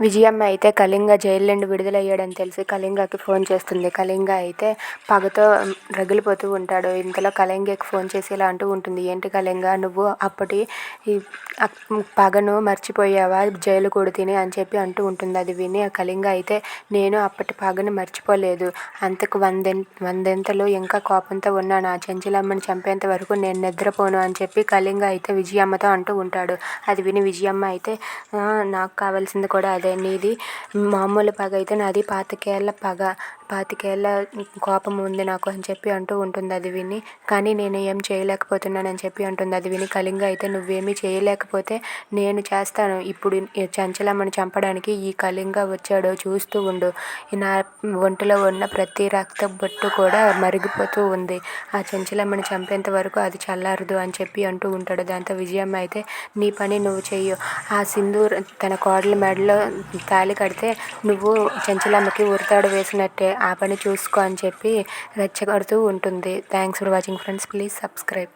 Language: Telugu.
విజయమ్మ అయితే కళింగ జైలు నుండి విడుదలయ్యాడని తెలిసి కళింగకి ఫోన్ చేస్తుంది. కళింగ అయితే పగతో రగిలిపోతూ ఉంటాడు. ఇంతలో కళింగకి ఫోన్ చేసి ఇలా అంటూ ఉంటుంది. ఏంటి కళింగ నువ్వు అప్పటి పగను మర్చిపోయావా? జైలు తిని అని చెప్పి అంటూ ఉంటుంది. అది విని ఆ కళింగ అయితే నేను అప్పటి పగను మర్చిపోలేదు. అంతకు వందె వందెంతలు ఇంకా కోపంతో ఉన్నాను ఆ చెంచలమ్మని చంపేంత వరకు నేను నిద్రపోను అని చెప్పి కళింగ అయితే విజయమ్మతో అంటూ ఉంటాడు. అది విని విజయమ్మ అయితే నాకు కావాల్సింది కూడా అదే నీది మామూలు పగ అయితే నాది పాతికేళ్ళ పగ. పాతికేళ్ళ కోపం ఉంది నాకు అని చెప్పి అంటూ ఉంటుంది అది విని. కానీ నేను ఏం చేయలేకపోతున్నానని చెప్పి అంటుంది అది విని. కళింగ అయితే నువ్వేమీ చేయలేకపోతే నేను చేస్తాను. ఇప్పుడు చంచలమ్మను చంపడానికి ఈ కళింగ వచ్చాడో చూస్తూ ఉండు. నా ఒంటిలో ఉన్న ప్రతి రక్త బొట్టు కూడా మరిగిపోతూ ఉంది. ఆ చంచలమ్మను చంపేంత వరకు అది చల్లారదు అని చెప్పి అంటూ ఉంటాడు. దాంతో విజయమ్మ అయితే నీ పని నువ్వు చెయ్యు. ఆ సింధూర్ తన కోడల మెడలో తాళి కడితే నువ్వు చెంచులమ్మకి ఉరితాడు వేసినట్టే ఆ పని చూసుకో అని చెప్పి రెచ్చగొడుతూ ఉంటుంది. Thanks for watching friends please subscribe